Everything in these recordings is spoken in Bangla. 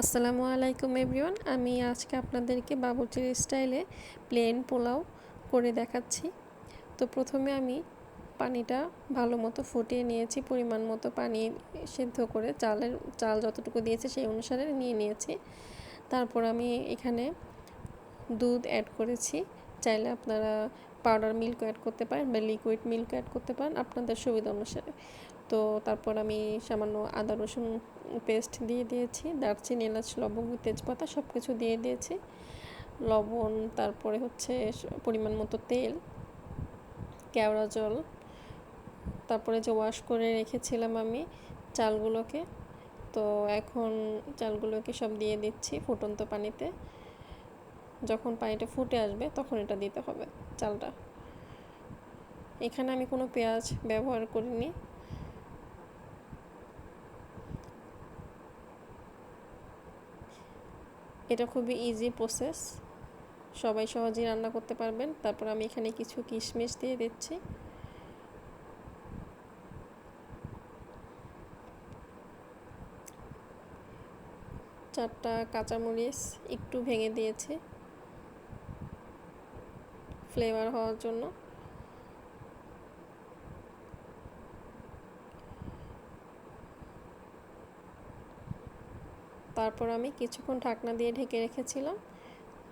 আসসালামু আলাইকুম এভরিওয়ান, আমি আজকে আপনাদেরকে বাবুচির স্টাইলে প্লেন পোলাও করে দেখাচ্ছি। তো প্রথমে আমি পানিটা ভালো মতো ফুটিয়ে নিয়েছি, পরিমাণ মতো পানি সিদ্ধ করে চালের, চাল যতটুকু দিয়েছে সেই অনুসারে নিয়ে নিয়েছি। তারপর আমি এখানে দুধ অ্যাড করেছি। চাইলে আপনারা পাউডার মিল্ক অ্যাড করতে পারেন বা লিকুইড মিল্ক অ্যাড করতে পারেন, আপনাদের সুবিধা অনুসারে। তো তারপর আমি সামান্য আদা, রসুন পেস্ট দিয়ে দিয়েছি, দারচিনি, এলাচ, লবঙ্গ, তেজপাতা সব কিছু দিয়ে দিয়েছি। লবণ, তারপরে হচ্ছে পরিমাণ মতো তেল, কেওড়া জল, তারপরে যে ওয়াশ করে রেখেছিলাম আমি চালগুলোকে, তো এখন চালগুলোকে সব দিয়ে দিচ্ছি ফুটন্ত পানিতে। যখন পানিটা ফুটে আসবে তখন এটা দিতে হবে চালটা। এখানে আমি কোনো পেঁয়াজ ব্যবহার করিনি। এটা খুবই ইজি প্রসেস সবাই সহজেই রান্না করতে পারবেন। তারপর আমি এখানে কিছু কিশমিশ দিয়ে দিচ্ছি। চারটা কাঁচামরিচ একটু ভেঙে দিয়েছি। ফ্লেভার হওয়ার জন্য। তারপর আমি কিছুক্ষণ ঢাকনা দিয়ে ঢেকে রেখেছিলাম,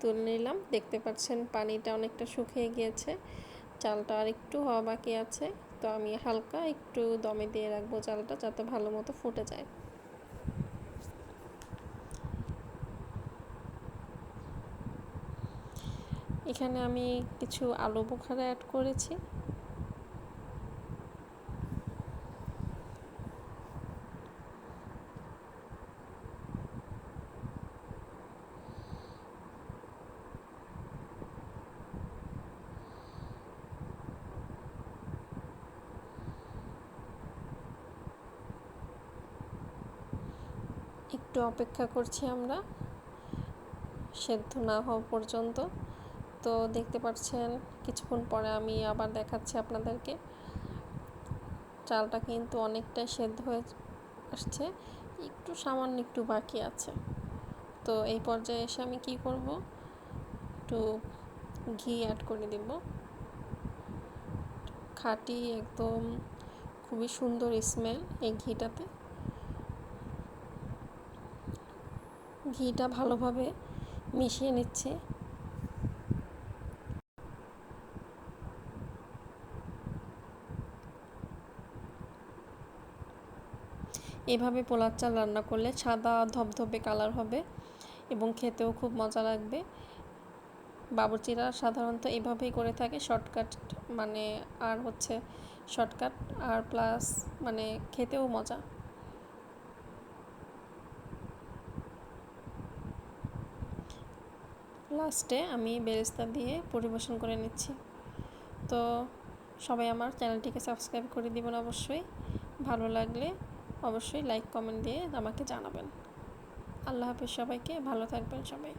তুলে নিলাম। দেখতে পাচ্ছেন পানিটা অনেকটা শুকিয়ে গিয়েছে, চালটা আর একটু হওয়া বাকি আছে। তো আমি হালকা একটু দমে দিয়ে রাখব চালটা যাতে ভালো মতো ফুটে যায়। এখানে আমি কিছু আলু বোখারা অ্যাড করেছি। একটু অপেক্ষা করছি আমরা। সেদ্ধ না হওয়া পর্যন্ত। তো দেখতে পাচ্ছেন, কিছুক্ষণ পরে আমি আবার দেখাচ্ছি আপনাদেরকে। চালটা কিন্তু অনেকটাই সেদ্ধ হয়ে আসছে, একটু সামান্য একটু বাকি আছে। তো এই পর্যায়ে এসে আমি কি করব? একটু ঘি অ্যাড করে দেব। খাটি, একদম খুবই সুন্দর স্মেল এই ঘিটাতে। ঘিটা ভালোভাবে মিশিয়ে নিচ্ছে। এভাবে পোলার চাল রান্না করলে সাদা, ধবধবে কালার হবে এবং খেতেও খুব মজা লাগবে। বাবুর্চিরা সাধারণত এভাবেই করে থাকে, শর্টকাট মানে আর হচ্ছে শর্টকাট আর প্লাস মানে খেতেও মজা। লাস্টে আমি বেরেস্তা দিয়ে পরিবেশন করে নিচ্ছি। তো সবাই আমার চ্যানেলটিকে সাবস্ক্রাইব করে দিবেন অবশ্যই। ভালো লাগলে অবশ্যই লাইক, কমেন্ট দিয়ে আমাকে জানাবেন। আল্লাহ হাফিজ সবাইকে, ভালো থাকবেন সবাই।